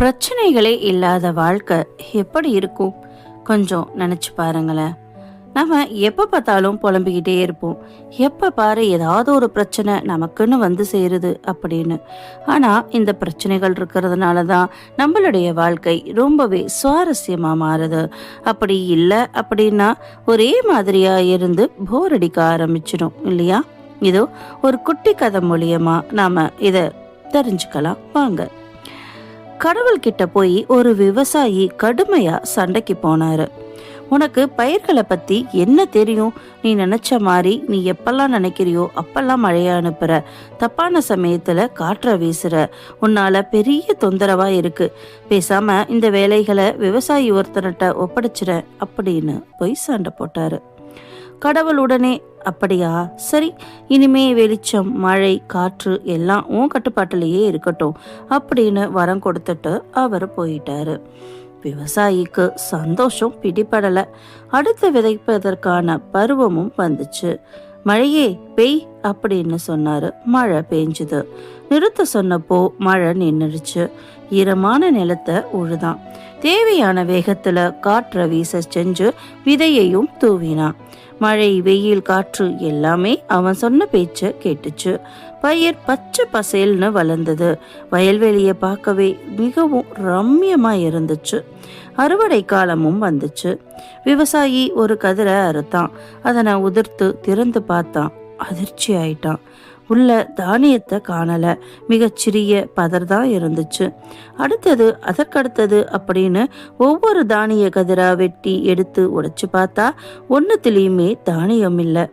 பிரச்சனைகளே இல்லாத வாழ்க்கை எப்படி இருக்கும்? கொஞ்சம் நினச்சி பாருங்களேன். நம்ம எப்போ பார்த்தாலும் புலம்பிக்கிட்டே இருப்போம். எப்போ பாரு ஏதாவது ஒரு பிரச்சனை நமக்குன்னு வந்து சேருது அப்படின்னு. ஆனால் இந்த பிரச்சனைகள் இருக்கிறதுனால தான் நம்மளுடைய வாழ்க்கை ரொம்பவே சுவாரஸ்யமாக மாறுது. அப்படி இல்லை அப்படின்னா ஒரே மாதிரியாக இருந்து போர் அடிக்க ஆரம்பிச்சிடும் இல்லையா? இதோ ஒரு குட்டி கதை மூலியமாக நாம் இதை தெரிஞ்சுக்கலாம். வாங்க. கடவுள் கிட்ட போய் ஒரு விவசாயி கடுமையா சண்டைக்கு போனாரு. உனக்கு பயிர்களை பத்தி என்ன தெரியும்? நீ நினைச்ச மாதிரி நீ எப்பெல்லாம் நினைக்கிறியோ அப்பெல்லாம் மழைய அனுப்புற. தப்பான சமயத்துல காற்ற வீசுற. உன்னால பெரிய தொந்தரவா இருக்கு. பேசாம இந்த வேலைகளை விவசாயி ஒருத்தர்கிட்ட ஒப்படைச்சிட அப்படின்னு போய் சண்டை போட்டாரு. கடவுள் உடனே அப்படியா? சரி இனிமே வெளிச்சம் மழை காற்று எல்லாம் உன் கட்டுப்பாட்டிலேயே இருக்கட்டும் அப்படின்னு வரம் கொடுத்துட்டு அவர் போயிட்டாரு. விவசாயிக்கு சந்தோஷம் பிடிபடல. அடுத்து விதைப்பதற்கான பருவமும் வந்துச்சு. மழையே பெய் அப்படின்னு சொன்னாரு. மழை பெஞ்சுது. நிறுத்த சொன்னப்போ மழை நின்றுடுச்சு ஈரமான நிலத்தை உழுதான். தேவையான வேகத்துல காற்றை வீச செஞ்சு விதையையும் தூவினான். மழை வெயில் காற்று எல்லாமே அவன் சொன்ன பேச்ச கேட்டுச்சு. பயிர் பச்சை பசேல்னு வளர்ந்தது. வயல்வெளியை பார்க்கவே மிகவும் ரம்யமா இருந்துச்சு. அறுவடை காலமும் வந்துச்சு. விவசாயி ஒரு கதிரை அறுத்தான். அதனை உதிர்த்து திறந்து பார்த்தான். அதிர்ச்சி ஆயிட்டான் உள்ள தானியத்தை காணல. மிகச்சிறிய பதர் தான் இருந்துச்சு. அடுத்தது அதற்கடுத்தது அப்படின்னு ஒவ்வொரு தானிய கதிரா வெட்டி எடுத்து உடைச்சு பார்த்தா ஒன்னுத்துலயுமே தானியம் இல்லை.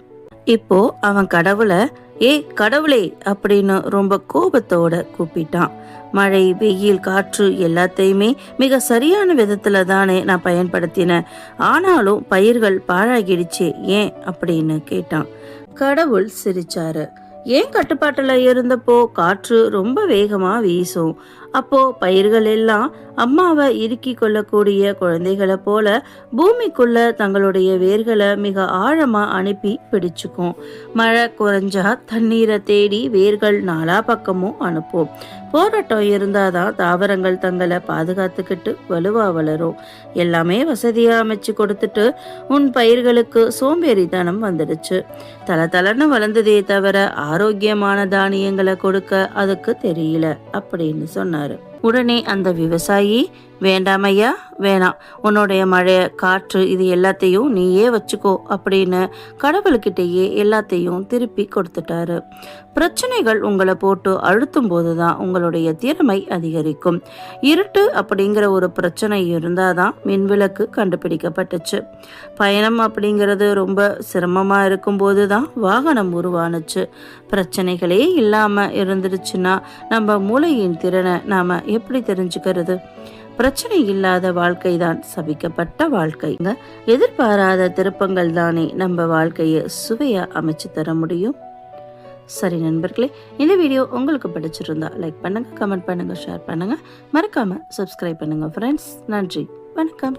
இப்போ அவன் கடவுளை ஏ கடவுளே அப்படின்னு ரொம்ப கோபத்தோட கூப்பிட்டான். மழை வெயில் காற்று எல்லாத்தையுமே மிக சரியான விதத்துல தானே நான் பயன்படுத்தினேன். ஆனாலும் பயிர்கள் பாழாகிடுச்சு ஏன் அப்படின்னு கேட்டான். கடவுள் சிரிச்சாரு. ஏன் கட்டுப்பாட்டுல இருந்தப்போ காற்று ரொம்ப வேகமா வீசும்? அப்போ பயிர்கள் எல்லாம் அம்மாவை இறுக்கி கொள்ளக்கூடிய குழந்தைகளை போல பூமிக்குள்ள தங்களுடைய வேர்களை மிக ஆழமா அனுப்பி பிடிச்சுக்கும். மழை குறைஞ்சா தண்ணீரை தேடி வேர்கள் நாலா பக்கமும் அனுப்பும். போராட்டம் இருந்தாதான் தாவரங்கள் தங்களை பாதுகாத்துக்கிட்டு வலுவா வளரும். எல்லாமே வசதியா அமைச்சு கொடுத்துட்டு உன் பயிர்களுக்கு சோம்பேறித்தனம் வந்துடுச்சு. தல தலன்னு வளர்ந்ததே தவிர ஆரோக்கியமான தானியங்களை கொடுக்க அதுக்கு தெரியல அப்படின்னு சொன்னாரு. உடனே அந்த விவசாயி வேண்டாமையா? வேணாம். உன்னுடைய மழை காற்று இது எல்லாத்தையும் நீயே வச்சுக்கோ அப்படின்னு கடவுள்கிட்டயே எல்லாத்தையும் திருப்பி கொடுத்துட்டாரு. பிரச்சனைகள் உங்களை போட்டு அழுத்தும் போதுதான் உங்களுடைய திறமை அதிகரிக்கும். இருட்டு அப்படிங்கிற ஒரு பிரச்சனை இருந்தால் தான் மின்விளக்கு கண்டுபிடிக்கப்பட்டுச்சு. பயணம் அப்படிங்கிறது ரொம்ப சிரமமாக இருக்கும்போது தான் வாகனம் உருவானுச்சு. பிரச்சனைகளே இல்லாமல் இருந்துருச்சுன்னா நம்ம மூளையின் திறனை நாம் எப்படி தெரிஞ்சுக்கிறது? பிரச்சனை இல்லாத வாழ்க்கை தான் சபிக்கப்பட்ட வாழ்க்கைங்க எதிர்பாராத திருப்பங்கள் தானே நம்ம வாழ்க்கையை சுவையா அமைச்சு தர முடியும். சரி நண்பர்களே இந்த வீடியோ உங்களுக்கு பிடிச்சிருந்தா லைக் பண்ணுங்க கமெண்ட் பண்ணுங்க ஷேர் பண்ணுங்க. மறக்காம சப்ஸ்கிரைப் பண்ணுங்க ஃப்ரெண்ட்ஸ் நன்றி வணக்கம்.